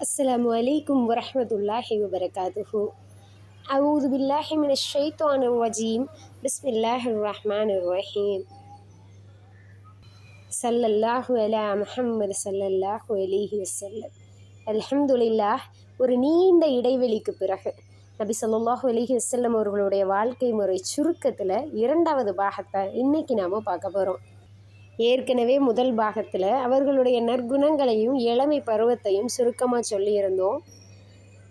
السلام عليكم ورحمة الله وبركاته أعوذ بالله من الشيطان الرجيم بسم الله الرحمن الرحيم صلى الله على محمد صلى الله عليه وسلم அல்ஹம்துலில்லாஹ் ஒரு நீண்ட இடைவெளிக்கு பிறகு நபி ஸல்லல்லாஹு அலைஹி வஸல்லம் அவர்களுடைய வாழ்க்கை முறை சுருக்கத்தில் இரண்டாவது பாகத்தை இன்னைக்கு நாம் பார்க்க போகிறோம் ஏற்கனவே முதல் பாகத்தில் அவர்களுடைய நற்குணங்களையும் இளமை பருவத்தையும் சுருக்கமாக சொல்லியிருந்தோம்.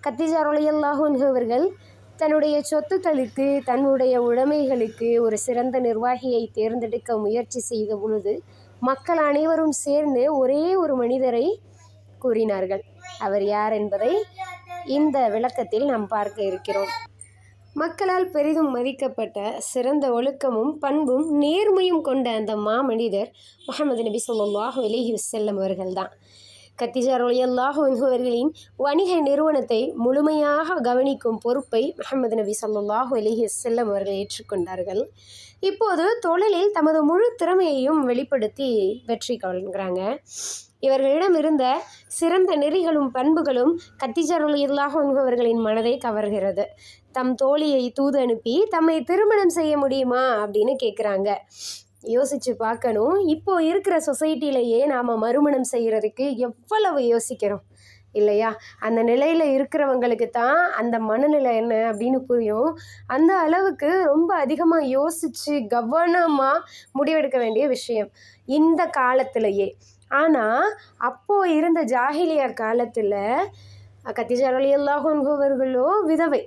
கத்திஜா ரலியல்லாஹு அவர்கள் தன்னுடைய சொத்துக்களுக்கு தன்னுடைய உடைமைகளுக்கு ஒரு சிறந்த நிர்வாகியை தேர்ந்தெடுக்க முயற்சி செய்த பொழுது மக்கள் அனைவரும் சேர்ந்து ஒரே ஒரு மனிதரை கூறினார்கள். அவர் யார் என்பதை இந்த விளக்கத்தில் நாம் பார்க்க இருக்கிறோம். மக்களால் பெரிதும் மதிக்கப்பட்ட சிறந்த ஒழுக்கமும் பண்பும் நேர்மையும் கொண்ட அந்த மாமனிதர் முகமது நபி ஸல்லல்லாஹு விலகி செல்லும் அவர்கள்தான். கத்திஜார் ரலியல்லாஹு அவர்களின் வணிக நிறுவனத்தை முழுமையாக கவனிக்கும் பொறுப்பை முகமது நபி ஸல்லல்லாஹு அலைஹி செல்லும் அவர்கள் ஏற்றுக்கொண்டார்கள். இப்போது தொழிலில் தமது முழு திறமையையும் வெளிப்படுத்தி வெற்றி கொள்கிறாங்க. இவர்களிடம் இருந்த சிறந்த நெறிகளும் பண்புகளும் கத்திச்சரல் ரலியல்லாஹு உண்பவர்களின் மனதை கவர்கிறது. தம் தோழியை தூது அனுப்பி தம்மை திருமணம் செய்ய முடியுமா அப்படின்னு கேட்குறாங்க யோசித்து பார்க்கணும். இப்போ இருக்கிற சொசைட்டிலேயே நாம் மறுமணம் செய்கிறதுக்கு எவ்வளவு யோசிக்கிறோம்? இல்லையா? அந்த நிலையில் இருக்கிறவங்களுக்கு தான் அந்த மனநிலை என்ன அப்படின்னு புரியும். அந்த அளவுக்கு ரொம்ப அதிகமாக யோசித்து கவனமாக முடிவெடுக்க வேண்டிய விஷயம். இந்த காலத்திலேயே ஆனால் அப்போது இருந்த ஜாகிலியார் காலத்தில் கத்திஜா ரலியல்லாஹு அன்ஹு விதவை.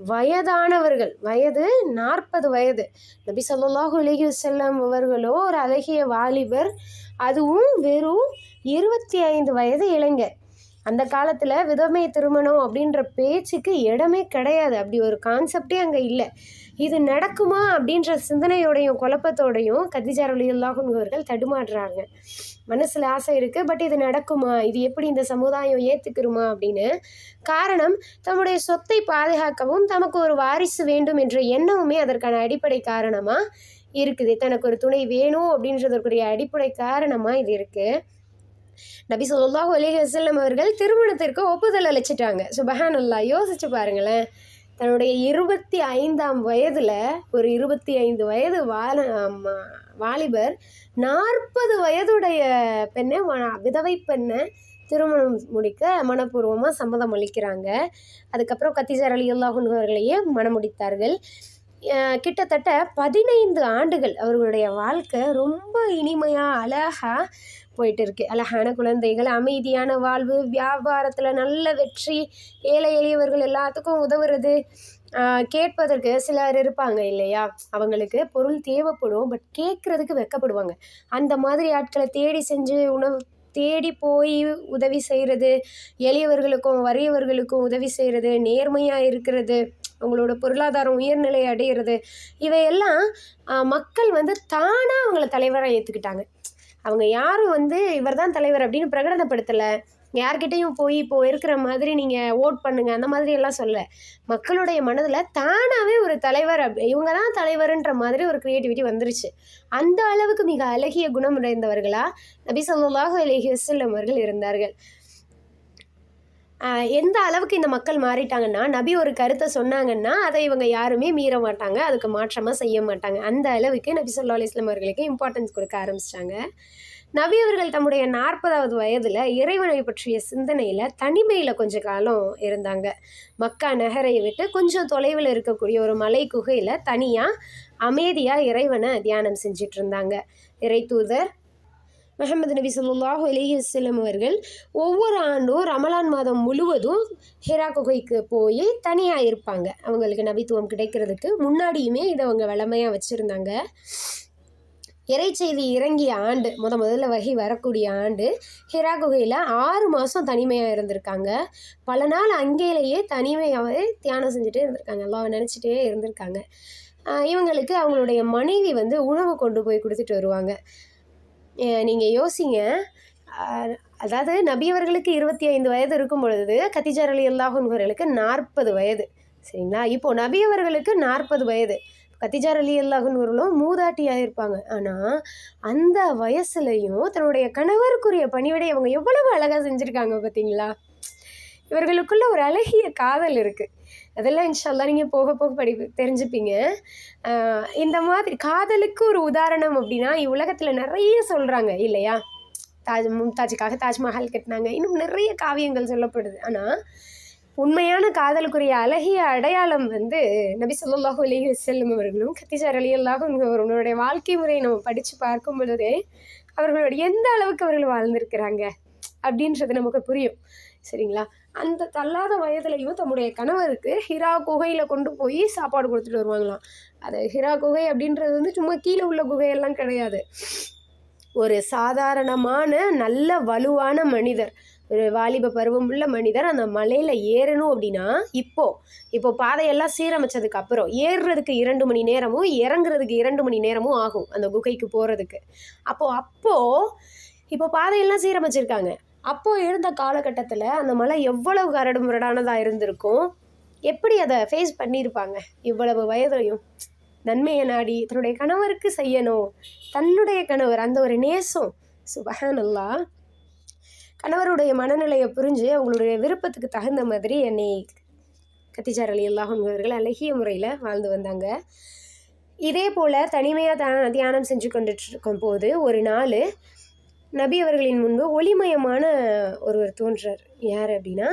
வயதானவர்கள் வயது நாற்பது வயது. நபி சொல்லாஹு அலைஹி வஸல்லம் அவர்களோ ஒரு அழகிய வாலிபர். அதுவும் வெறும் இருபத்தி ஐந்து வயது இளைஞர். அந்த காலத்தில் விதமை திருமணம் அப்படின்ற பேச்சுக்கு இடமே கிடையாது. அப்படி ஒரு கான்செப்டே அங்கே இல்லை. இது நடக்குமா அப்படின்ற சிந்தனையோடையும் குழப்பத்தோடையும் கத்திஜா ரலியல்லாஹு அவர்கள் தடுமாறுறாங்க. மனசில் ஆசை இருக்குது பட் இது நடக்குமா? இது எப்படி இந்த சமுதாயம் ஏற்றுக்கிறோமா அப்படின்னு. காரணம் தம்முடைய சொத்தை பாதுகாக்கவும் தமக்கு ஒரு வாரிசு வேண்டும் என்ற எண்ணமுமே அதற்கான அடிப்படை காரணமாக இருக்குது. தனக்கு ஒரு துணை வேணும் அப்படின்றதற்குரிய அடிப்படை காரணமாக இது இருக்குது நபி ஸல்லல்லாஹு அலைஹி வசல்லம் அவர்கள் திருமணத்திற்கு ஒப்புதல் அளிச்சிட்டாங்க. சுபஹானல்லா யோசிச்சு பாருங்களேன். தன்னுடைய இருபத்தி ஐந்தாம் வயதில் ஒரு இருபத்தி ஐந்து வயது வால வாலிபர் நாற்பது வயதுடைய பெண்ணை விதவை பெண்ணை திருமணம் முடிக்க மனப்பூர்வமாக சம்மதம் அளிக்கிறாங்க. அதுக்கப்புறம் கத்திசார் அலி அவர்களையே மனமுடித்தார்கள். கிட்டத்தட்ட பதினைந்து ஆண்டுகள் அவர்களுடைய வாழ்க்கை ரொம்ப இனிமையாக அழகாக போயிட்டு இருக்கு அழகான குழந்தைகள் அமைதியான வாழ்வு வியாபாரத்தில் நல்ல வெற்றி ஏழை எளியவர்கள் எல்லாத்துக்கும் உதவுறது கேட்பதற்கு சிலர் இருப்பாங்க இல்லையா? அவங்களுக்கு பொருள் தேவைப்படும் பட் கேட்குறதுக்கு வெக்கப்படுவாங்க. அந்த மாதிரி ஆட்களை தேடி செஞ்சு உணவு தேடி போய் உதவி செய்கிறது எளியவர்களுக்கும் வறியவர்களுக்கும் உதவி செய்கிறது நேர்மையாக இருக்கிறது அவங்களோட பொருளாதாரம் உயர்நிலை அடையிறது இவையெல்லாம் மக்கள் வந்து தானாக அவங்கள தலைவராக ஏற்றுக்கிட்டாங்க அவங்க யாரும் வந்து இவர் தான் தலைவர் அப்படின்னு பிரகடனப்படுத்தலை. யார்கிட்டையும் போய் இப்போ இருக்கிற மாதிரி நீங்கள் ஓட் பண்ணுங்க அந்த மாதிரி எல்லாம் சொல்ல மக்களுடைய மனதில் தானாகவே ஒரு தலைவர் அப் இவங்க தான் தலைவர்ன்ற மாதிரி ஒரு க்ரியேட்டிவிட்டி வந்துருச்சு. அந்த அளவுக்கு மிக அழகிய குணமுடைந்தவர்களாக நபி ஸல்லல்லாஹு அலஹி வசல்லம் அவர்கள் இருந்தார்கள். எந்த அளவுக்கு இந்த மக்கள் மாறிட்டாங்கன்னா நபி ஒரு கருத்தை சொன்னாங்கன்னா அதை இவங்க யாருமே மீற மாட்டாங்க அதுக்கு மாற்றமாக செய்ய மாட்டாங்க. அந்த அளவுக்கு நபி சொல்லா அலிஸ்லாம் அவர்களுக்கு இம்பார்ட்டன்ஸ் கொடுக்க ஆரம்பிச்சிட்டாங்க. நபி அவர்கள் தம்முடைய நாற்பதாவது வயதில் இறைவனை பற்றிய சிந்தனையில் தனிமையில் கொஞ்ச காலம் இருந்தாங்க. மக்கா நகரை விட்டு கொஞ்சம் தொலைவில் இருக்கக்கூடிய ஒரு மலை குகையில் தனியாக அமைதியாக இறைவனை தியானம் செஞ்சிட்டு இருந்தாங்க. இறை தூதர் முகமது நபி ஸல்லல்லாஹு அலைஹி வஸல்லம் அவர்கள் ஒவ்வொரு ஆண்டும் ரமலான் மாதம் முழுவதும் ஹிரா குகைக்கு போய் தனியாக இருப்பாங்க. அவங்களுக்கு நபித்துவம் கிடைக்கிறதுக்கு முன்னாடியுமே இதை அவங்க வளமையாக வச்சுருந்தாங்க. இறைச்செய்தி இறங்கிய ஆண்டு முத முதல்ல வகை வரக்கூடிய ஆண்டு ஹிரா குகையில் ஆறு மாதம் தனிமையாக இருந்திருக்காங்க. பல நாள் அங்கேயிலேயே தனிமையாகவே தியானம் செஞ்சுட்டே இருந்திருக்காங்க. எல்லாம் நினச்சிட்டே இருந்திருக்காங்க. இவங்களுக்கு அவங்களுடைய மனைவி வந்து உணவு கொண்டு போய் கொடுத்துட்டு வருவாங்க. நீங்கள் யோசிங்க. அதாவது நபியவர்களுக்கு இருபத்தி ஐந்து வயது இருக்கும் பொழுது கத்திஜார் அலி அல்லாஹர்களுக்கு நாற்பது வயது. சரிங்களா? இப்போது நபியவர்களுக்கு நாற்பது வயது. கத்திஜார் அலி அல்லாஹர்களும் மூதாட்டியாக இருப்பாங்க. ஆனால் அந்த வயசுலையும் தன்னுடைய கணவருக்குரிய பணிவிடை அவங்க எவ்வளவு அழகாக செஞ்சுருக்காங்க பார்த்தீங்களா இவர்களுக்குள்ள ஒரு அழகிய காதல் இருக்குது அதெல்லாம் இன்ஷால்லாம் நீங்கள் போக போக படி தெரிஞ்சுப்பீங்க. இந்த மாதிரி காதலுக்கு ஒரு உதாரணம் அப்படின்னா உலகத்தில் நிறைய சொல்கிறாங்க இல்லையா? தாஜ் மும்தாஜுக்காக தாஜ்மஹால் கட்டினாங்க. இன்னும் நிறைய காவியங்கள் சொல்லப்படுது. ஆனால் உண்மையான காதலுக்குரிய அழகிய அடையாளம் வந்து நபி சொல்லாஹு அலி செல்லும் அவர்களும் கத்திஜார் அலி அல்லாஹும் அவர்களுடைய வாழ்க்கை முறையை நம்ம படித்து பார்க்கும் பொழுதே அவர்களோட எந்த அளவுக்கு அவர்கள் வாழ்ந்திருக்கிறாங்க அப்படின்றது நமக்கு புரியும். சரிங்களா? அந்த தள்ளாத வயதுலையும் தம்முடைய கணவருக்கு ஹிரா குகையில் கொண்டு போய் சாப்பாடு கொடுத்துட்டு வருவாங்களாம். அது ஹிரா குகை அப்படின்றது வந்து சும்மா கீழே உள்ள குகையெல்லாம் கிடையாது. ஒரு சாதாரணமான நல்ல வலுவான மனிதர். ஒரு வாலிப பருவம் உள்ள மனிதர் அந்த மலையில் ஏறணும் அப்படின்னா இப்போது இப்போ பாதையெல்லாம் சீரமைச்சதுக்கு அப்புறம் ஏறுறதுக்கு இரண்டு மணி நேரமும் இறங்குறதுக்கு இரண்டு மணி நேரமும் ஆகும் அந்த குகைக்கு போகிறதுக்கு அப்போது அப்போது இப்போ பாதையெல்லாம் சீரமைச்சிருக்காங்க. அப்போ இருந்த காலகட்டத்தில் அந்த மலை எவ்வளவு கரடு முரடானதாக இருந்திருக்கும்? எப்படி அதை ஃபேஸ் பண்ணியிருப்பாங்க? இவ்வளவு வயதையும். நன்மையை நாடி தன்னுடைய கணவருக்கு செய்யணும். தன்னுடைய கணவர் அந்த ஒரு நேசம். சுபஹானல்லா. கணவருடைய மனநிலையை புரிஞ்சு அவங்களுடைய விருப்பத்துக்கு தகுந்த மாதிரி என்னை கத்திஜார் அலி அல்லாஹும் அவர்கள் அழகிய முறையில் வாழ்ந்து வந்தாங்க. இதே போல் தனிமையாக த தியானம் செஞ்சு கொண்டுட்டு இருக்கும் போது ஒரு நாள் நபி அவர்களின் முன்பு ஒளிமயமான ஒருவர் தோன்றார். யார் அப்படின்னா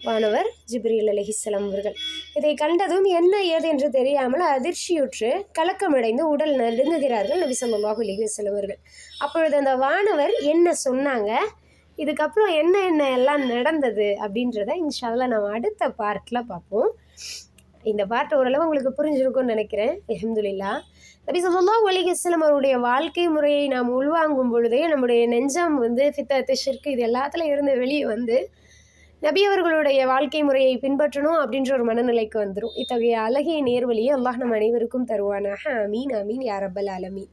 வானவர் ஜிப்ரீல் அலஹிஸ்லாம் அவர்கள். இதை கண்டதும் என்ன ஏது என்று தெரியாமல் அதிர்ச்சியுற்று கலக்கமடைந்து உடல் நடுங்குகிறார்கள் நபி ஸல்லல்லாஹு அலிஹிஸ்லாம் அவர்கள். அப்பொழுது அந்த வானவர் என்ன சொன்னாங்க? இதுக்கப்புறம் என்ன என்ன எல்லாம் நடந்தது அப்படின்றத இன்ஷால்ல நம்ம அடுத்த பார்ட்டில் பார்ப்போம். இந்த பார்ட் ஓரளவு உங்களுக்கு புரிஞ்சிருக்கும்னு நினைக்கிறேன். அஹமதுல்லா நபி சொல்லாஹ் அலைஹி வஸல்லம் அவருடைய வாழ்க்கை முறையை நாம் உள்வாங்கும் பொழுதே நம்முடைய நெஞ்சம் வந்து ஃபித்தத்து ஷிர்க் இது எல்லாத்துல இருந்து வெளியே வந்து நபி அவர்களுடைய வாழ்க்கை முறையை பின்பற்றணும் அப்படின்ற ஒரு மனநிலைக்கு வந்துடும் இத்தகைய அழகிய நேர்வழியை அல்லாஹ் நம் அனைவருக்கும் தருவானாக. அமீன் அமீன் யாரப்பல் அலமீன்